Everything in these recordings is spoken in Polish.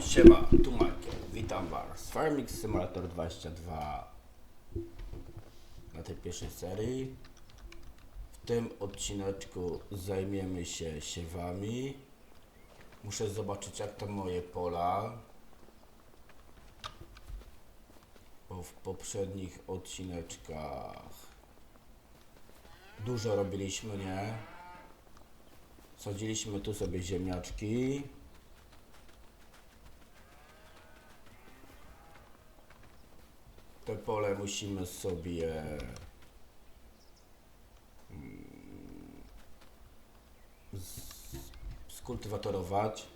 Siema, tu Michael. Witam Was. Farming Simulator 22 na tej pierwszej serii. W tym odcineczku zajmiemy się siewami. Muszę zobaczyć jak tam moje pola. Bo w poprzednich odcineczkach dużo robiliśmy, nie? Sadziliśmy tu sobie ziemniaczki. Te pole musimy sobie mm, skultywatorować.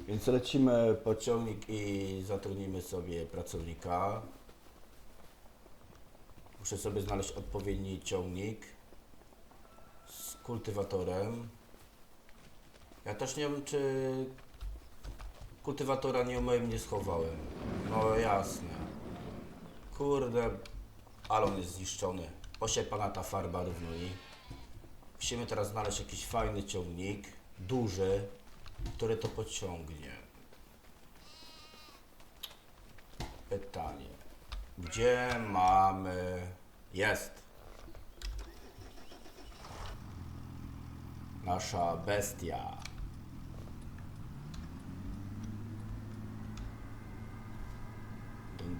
Więc lecimy po ciągnik i zatrudnimy sobie pracownika. Muszę sobie znaleźć odpowiedni ciągnik z kultywatorem. Ja też nie wiem, czy kultywatora nie umyłem, nie schowałem. No jasne. Kurde, ale on jest zniszczony. Osiepana ta farba równo i musimy teraz znaleźć jakiś fajny ciągnik, duży, który to pociągnie. Pytanie. Gdzie mamy... Jest. Nasza bestia.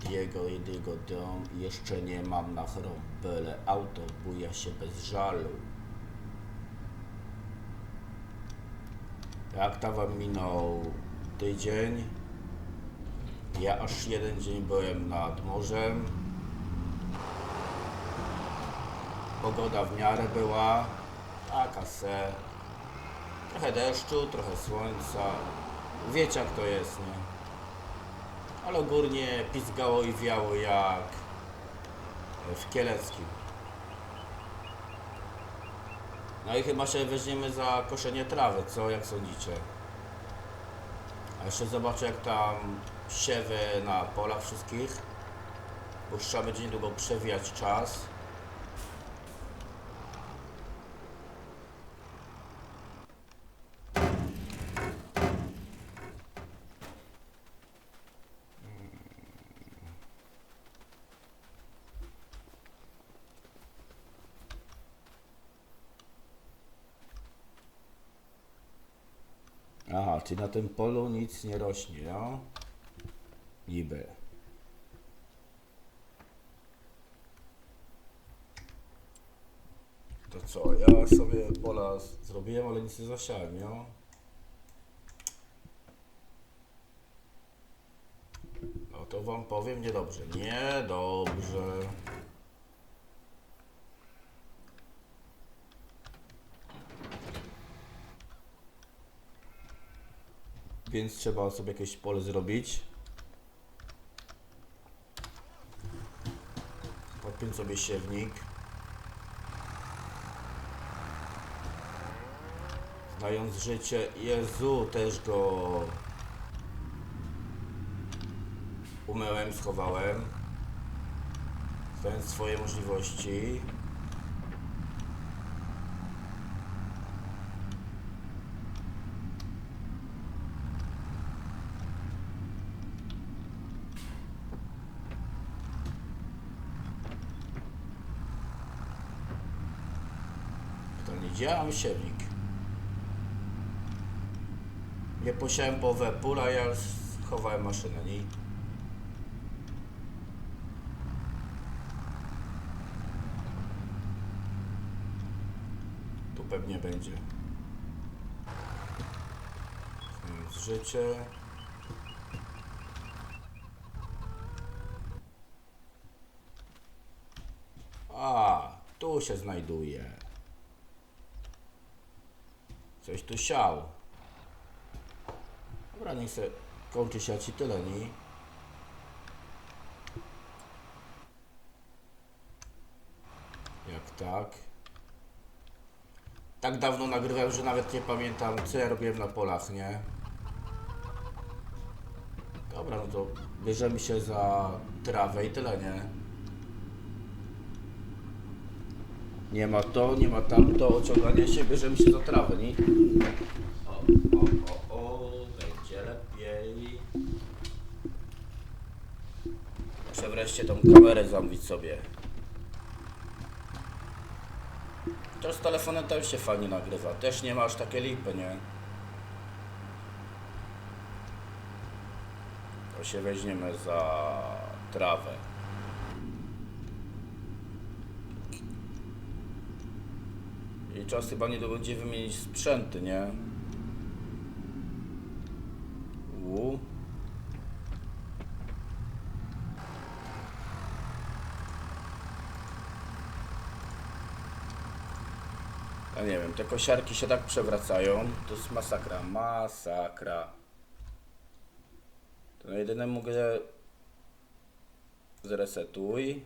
Diego i Diego dom jeszcze nie mam na chorób, byle auto buja się bez żalu. Jak tam wam minął tydzień? Ja aż jeden dzień byłem nad morzem. Pogoda w miarę była, taka se. Trochę deszczu, trochę słońca. Wiecie jak to jest, nie? Ale ogólnie pizgało i wiało jak w Kieleckim. No i chyba się weźmiemy za koszenie trawy, co? Jak sądzicie? A jeszcze zobaczę jak tam siewy na polach wszystkich. Bo już trzeba będzie niedługo przewijać czas. Aha, czyli na tym polu nic nie rośnie, no? Niby. To co, ja sobie pola zrobiłem, ale nic nie zasiałem, no? No to wam powiem niedobrze. Niedobrze. Więc trzeba sobie jakieś pole zrobić. Podpiąć sobie siewnik. Znając życie, Jezu, też go umyłem, schowałem. Znając swoje możliwości. To nie działa siewnik. Nie posiałem połowę pula, ja schowałem maszynę, nie? Tu pewnie będzie. Znając życie. A, tu się znajduje. Coś tu siał. Dobra, niech se kończy siać i tyle, nie? Jak tak? Tak dawno nagrywałem, że nawet nie pamiętam, co ja robiłem na polach, nie? Dobra, no to bierzemy się za trawę i tyle, nie? nie ma to, nie ma tamto, ociąganie się, bierzemy się za trawę, nie? O, o, o, o, będzie lepiej. Muszę wreszcie tą kamerę zamówić sobie. To z telefonem też się fajnie nagrywa, też nie masz takie lipy, nie? To się weźmiemy za trawę. Czas chyba nie będzie wymienić sprzęty, nie? U. Ja nie wiem, te kosiarki się tak przewracają. To jest masakra, masakra. To jedyne mogę zresetuj.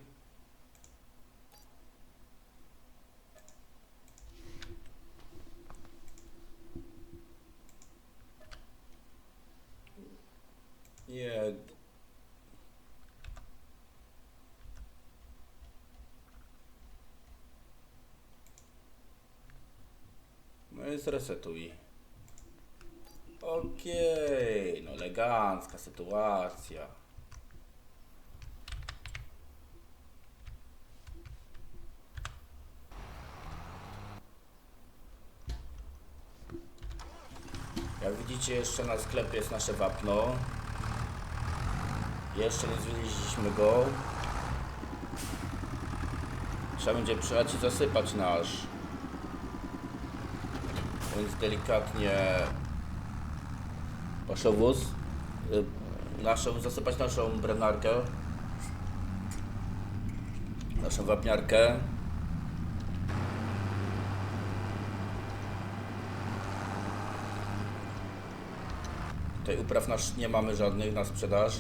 Nie. No i zresetuj. Okej, no elegancka sytuacja. Jak widzicie jeszcze na sklepie jest nasze wapno. Jeszcze nie zwiedziliśmy go. Trzeba będzie przyjechać i zasypać nasz. Więc delikatnie paszowóz. y, Naszą, zasypać naszą brenarkę. Naszą wapniarkę. Tutaj upraw nasz nie mamy żadnych na sprzedaż.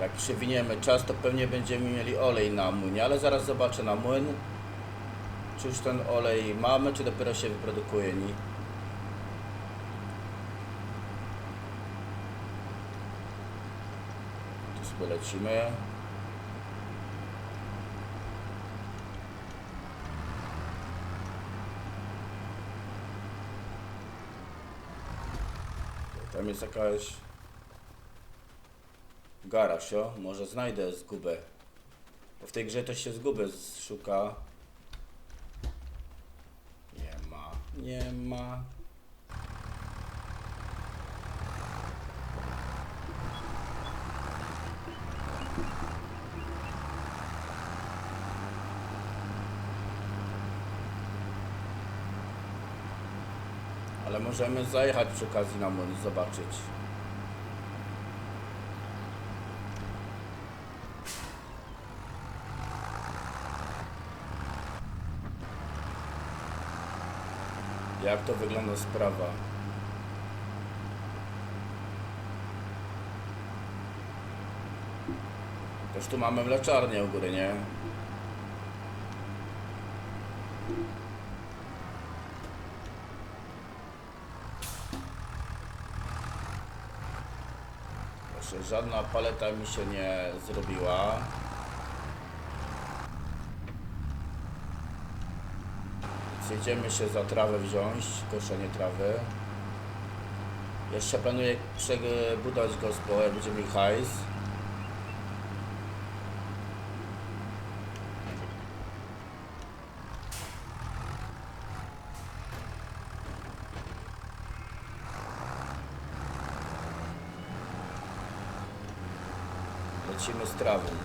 Jak przewiniemy czas, to pewnie będziemy mieli olej na młynie, ale zaraz zobaczę na młyn. Czy już ten olej mamy, czy dopiero się wyprodukuje? Ni? Tu sobie lecimy. Tam jest jakaś garaż, o? Może znajdę zgubę. Bo w tej grze to się zgubę szuka. Nie ma, nie ma. Ale możemy zajechać przy okazji na młyn zobaczyć. Jak to wygląda sprawa? Też tu mamy mleczarnię u góry, nie? Proszę, żadna paleta mi się nie zrobiła. Więc się za trawę wziąć, koszenie trawy. Jeszcze planuję przebudować gospo, jak będziemy mieli hajs. Lecimy z trawą.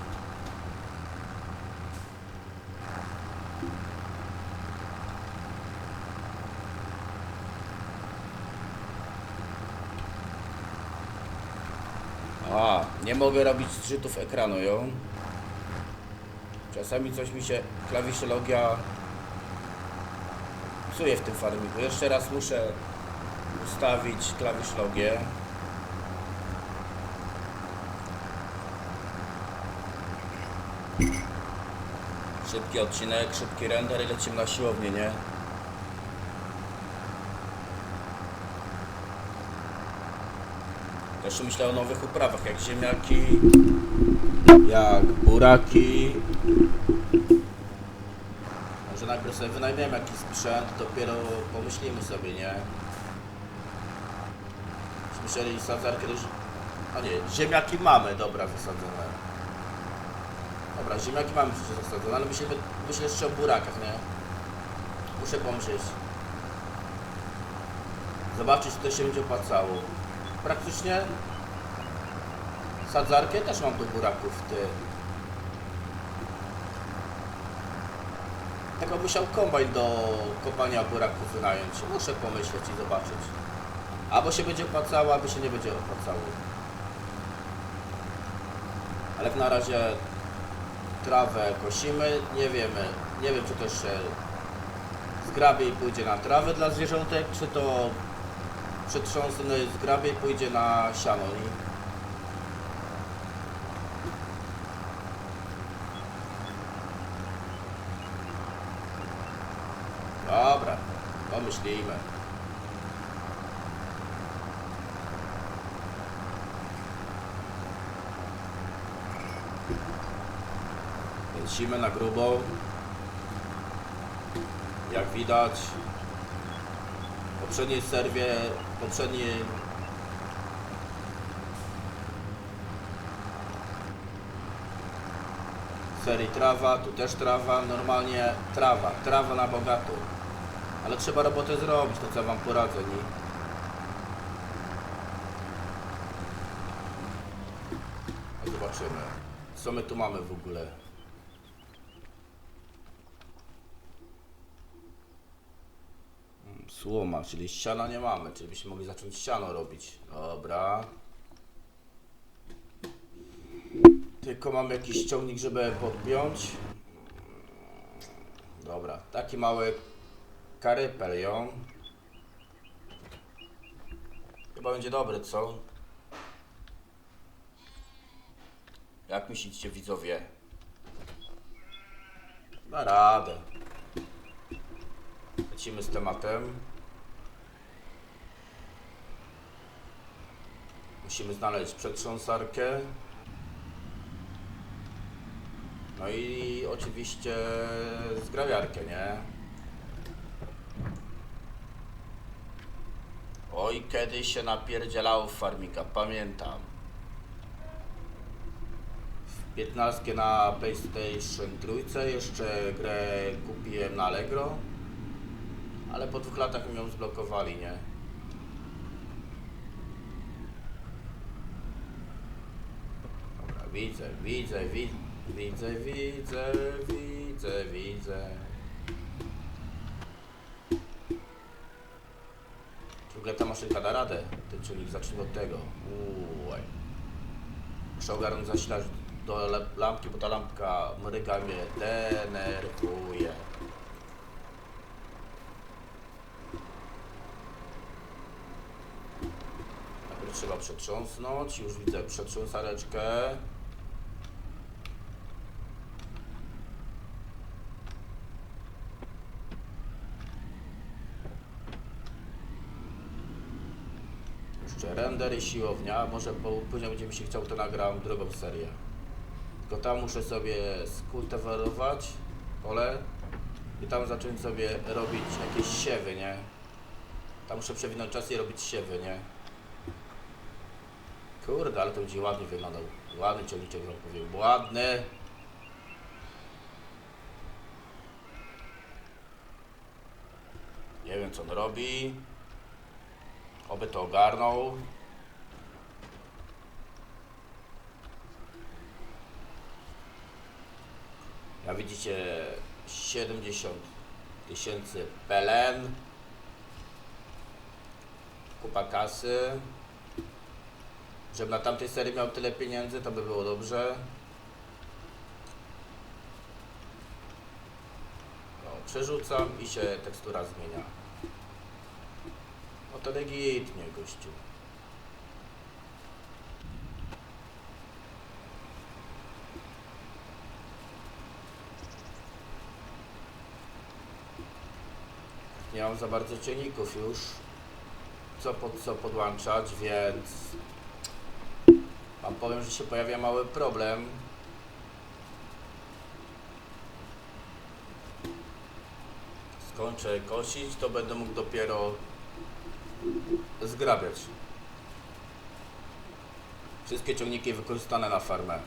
A, nie mogę robić zżytów ekranu, ją. Czasami coś mi się klawiszologia psuje w tym farmiku. Jeszcze raz muszę ustawić klawiszlogię. Szybki odcinek, szybki render i lecimy na siłownię, nie? Też myślę o nowych uprawach, jak ziemniaki, jak buraki. Może najpierw sobie wynajmiemy jakiś sprzęt, dopiero pomyślimy sobie, nie? Myśleli sadzarkę też A nie, ziemniaki mamy, dobra, zasadzone. Dobra, ziemniaki mamy przecież zasadzone, ale myślę, myślę jeszcze o burakach, nie? Muszę pomyśleć. Zobaczyć, czy to się będzie opłacało. Praktycznie sadzarkę też mam do buraków, ty. Tylko musiał kombajn do kopania buraków wynająć. Muszę pomyśleć i zobaczyć. Albo się będzie opłacało, albo się nie będzie opłacało. Ale jak na razie trawę kosimy, nie wiemy, nie wiem czy to jeszcze zgrabie i pójdzie na trawę dla zwierzątek, czy to przetrząsny zgrabie i pójdzie na siano. Dobra, pomyślimy. Lecimy na grubą. Jak widać, poprzedniej serwie, poprzedniej serii trawa, tu też trawa, normalnie trawa, trawa na bogato. Ale trzeba robotę zrobić, to co wam poradzę, nie? Zobaczymy. Co my tu mamy w ogóle? Mm, Słoma, czyli ściana nie mamy, czyli byśmy mogli zacząć ściano robić. Dobra. Tylko mamy jakiś ciągnik, żeby podpiąć. Dobra, taki mały karypel ją. Chyba będzie dobry, co? Jak myślicie, widzowie? Da radę. Lecimy z tematem. Musimy znaleźć przetrząsarkę. No i oczywiście zgrawiarkę, nie? Oj, kiedyś się napierdzielało w farmika, pamiętam. W 15 na PlayStation trójce jeszcze grę kupiłem na Allegro. Ale po dwóch latach mi ją zblokowali, nie? Widzę, widzę, widzę, widzę, widzę, widzę. W ogóle ta maszynka da radę, ten czujnik, zacznijmy od tego. Uj. Muszę ogarnąć zasilacz do lampki, bo ta lampka mryga mnie denerwuje. Najpierw trzeba przetrząsnąć, już widzę przetrząsareczkę. Jeszcze render i siłownia. Może po, później będzie mi się chciał, to nagram drugą serię. Tylko tam muszę sobie skultywować pole i tam zacząć sobie robić jakieś siewy, nie? Tam muszę przewinąć czas i robić siewy, nie? Kurde, ale to będzie ładnie wyglądał. Ładny ciągniczek wam powiem. Ładny. Nie wiem co on robi. Oby to ogarnął. Jak widzicie 70 tysięcy pelen. Kupa kasy. Żeby na tamtej serii miał tyle pieniędzy, to by było dobrze. No, przerzucam i się tekstura zmienia. No to legitnie, gościu. Nie mam za bardzo cieników już. Co pod co podłączać, więc... Wam powiem, że się pojawia mały problem. Skończę kosić, to będę mógł dopiero zgrabiać. Wszystkie ciągniki wykorzystane na farmę.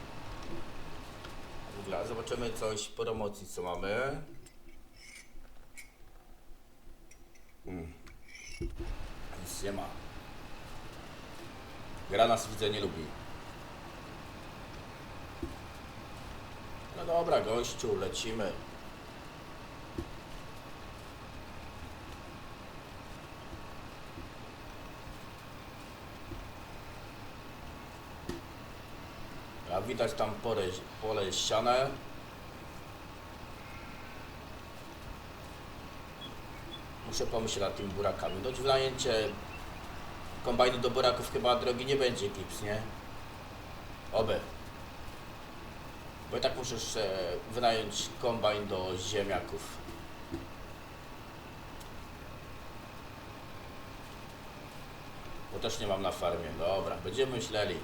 Zobaczymy coś promocji, co mamy. Mm. Nic nie ma. Gra nas widzę nie lubi. No dobra, gościu, lecimy. A widać tam pole, pole ściane. Muszę pomyśleć nad tymi burakami. No wynajęcie kombajnu do buraków chyba drogi nie będzie klips, nie? Oby. Bo i tak muszę jeszcze wynająć kombajn do ziemniaków. Bo też nie mam na farmie. Dobra, będziemy myśleli.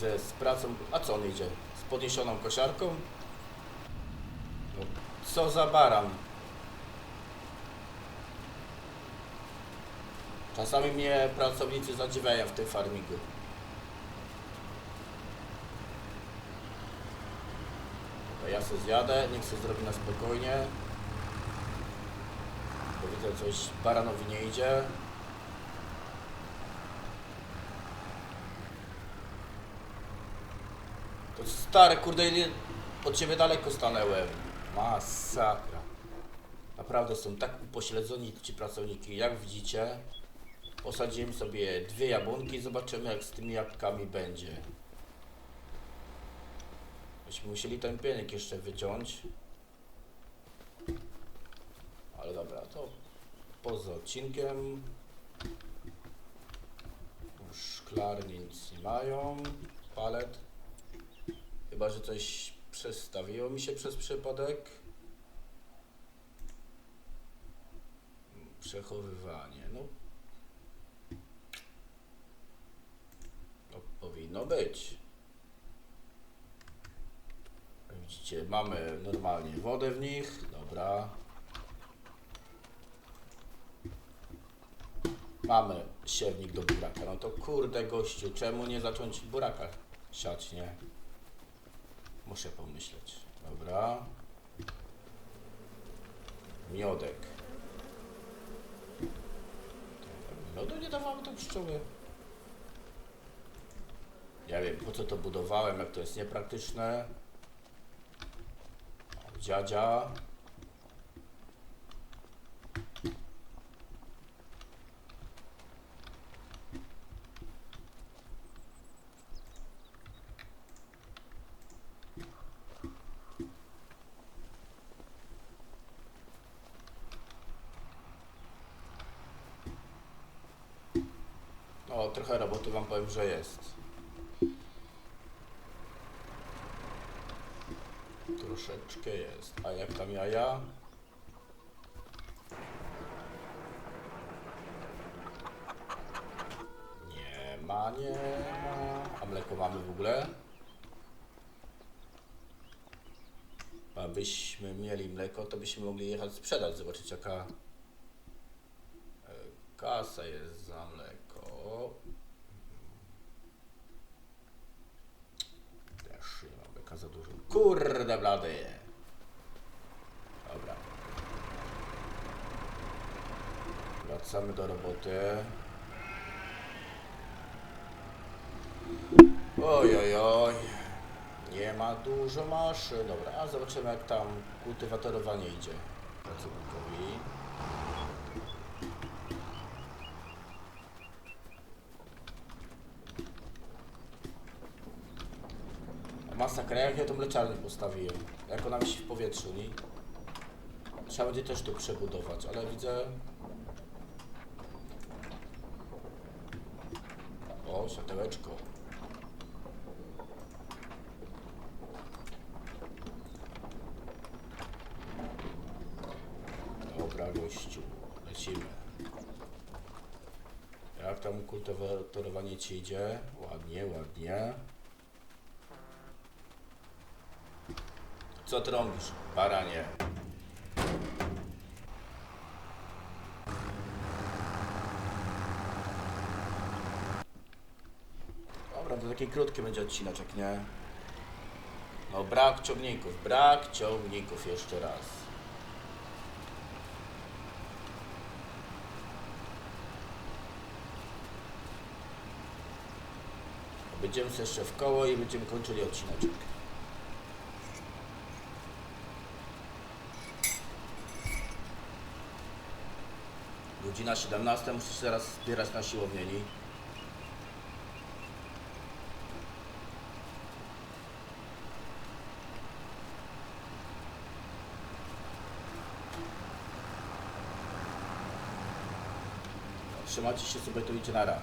Widzę z pracą. A co on idzie? Z podniesioną kosiarką? No, co za baran. Czasami mnie pracownicy zadziwiają w tym farmingu. Ja sobie zjadę, niech sobie zrobi na spokojnie. Bo widzę coś baranowi nie idzie. To stare, kurde, od ciebie daleko stanęłem. Masakra. Naprawdę są tak upośledzoni ci pracowniki, jak widzicie. Posadziłem sobie dwie jabłonki i zobaczymy jak z tymi jabłkami będzie. Myśmy musieli ten pienik jeszcze wyciąć. Ale dobra, to poza odcinkiem. Szklarnie nic nie mają. Palet. Chyba, że coś przestawiło mi się przez przypadek. Przechowywanie. No. No powinno być. Widzicie, mamy normalnie wodę w nich. Dobra. Mamy siewnik do buraka. No to kurde gościu, czemu nie zacząć buraka siać, nie? Muszę pomyśleć. Dobra. Miodek. Miodu nie dawamy do pszczoły. Ja wiem, po co to budowałem, jak to jest niepraktyczne. Dziadzia. O, trochę roboty wam powiem, że jest. Troszeczkę jest. A jak tam jaja? Nie ma, nie ma. A mleko mamy w ogóle? Abyśmy mieli mleko, to byśmy mogli jechać sprzedać, zobaczyć jaka e, kasa jest za mleko. Też nie mam mleka za dużo. Kurde blady. Dobra. Wracamy do roboty. Oj, oj, oj. Nie ma dużo maszyn. Dobra, a zobaczymy jak tam kultywatorowanie idzie pracownikowi. Jak ja tą mleczarnię postawiłem. Jak ona wisi w powietrzu, nie? Trzeba będzie też tu przebudować, ale widzę... O, światełeczko. Dobra, gościu. Lecimy. Jak tam u kultywatora? to- torowanie ci idzie. Ładnie, ładnie. Co trąbisz, baranie? Dobra, to taki krótki będzie odcineczek, nie? No brak ciągników, brak ciągników jeszcze raz. Będziemy jeszcze w koło i będziemy kończyli odcineczek. Godzina 17, muszę się teraz zbierać na siłownieni. Trzymajcie się sobie, tu idzie nara.